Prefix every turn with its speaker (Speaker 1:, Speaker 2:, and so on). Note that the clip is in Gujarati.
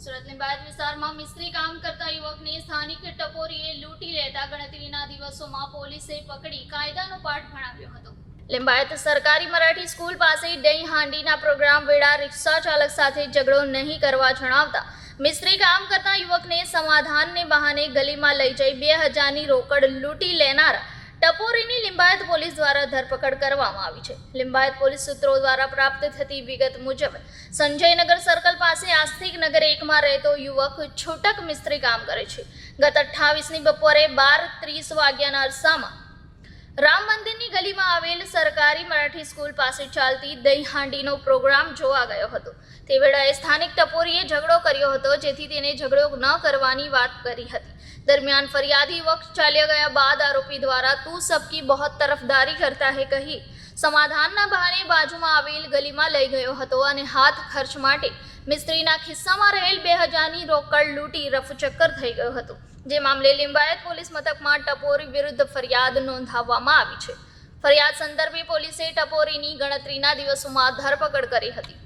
Speaker 1: સુરત લિંબાયત વિસ્તારમાં મિસ્ત્રી કામ કરતા યુવકને સ્થાનિક ટપોરીએ લૂંટી લેતા ગણતરીના દિવસોમાં પોલીસે પકડી કાયદાનો પાઠ ભણાવ્યો હતો. લિંબાયત સરકારી મરાઠી સ્કૂલ પાસે દહીં હાંડીના પ્રોગ્રામ વેળા રિક્ષા ચાલક સાથે ઝઘડો નહીં કરવા જણાવતા મિસ્ત્રી કામ કરતા યુવકને સમાધાનને બહાને ગલીમાં લઈ જઈ બે હજારની રોકડ લૂંટી લેનારા ટપોરીની લિંબાયત પોલીસ દ્વારા ધરપકડ કરવામાં આવી છે. લિંબાયત પોલીસ સૂત્રો દ્વારા પ્રાપ્ત થતી વિગત મુજબ, સંજયનગર સર્કલ પાસે આસ્તિક નગર એકમાં રહેતો યુવક છૂટક મિસ્ત્રી કામ કરે છે. ગત અઠ્ઠાવીસની બપોરે બાર ત્રીસ વાગ્યાના અરસામાં રામ મંદિરની ગલીમાં આવેલ સરકારી મરાઠી સ્કૂલ પાસે ચાલતી દહીં હાંડીનો પ્રોગ્રામ જોવા ગયો હતો. તે વેળાએ સ્થાનિક ટપોરીએ ઝઘડો કર્યો હતો, જેથી તેને ઝઘડો ન કરવાની વાત કરી હતી. દરમિયાન ફરિયાદી વખત ચાલ્યા ગયા બાદ આરોપી દ્વારા તું સબકી બહોત તરફદારી કરતા હે કહી સમાધાનના બહાને બાજુમાં આવેલ ગલીમાં લઈ ગયો હતો અને હાથ ખર્ચ માટે મિસ્ત્રીના ખિસ્સામાં રહેલ બે હજારની રોકડ લૂંટી રફચક્કર થઈ ગયો હતો જે મામલે લિંબાયત પોલીસ મથકમાં ટપોરી વિરુદ્ધ ફરિયાદ નોંધાવવામાં આવી છે। ફરિયાદ સંદર્ભે પોલીસે ટપોરીની ગણતરીના દિવસોમાં ધરપકડ કરી હતી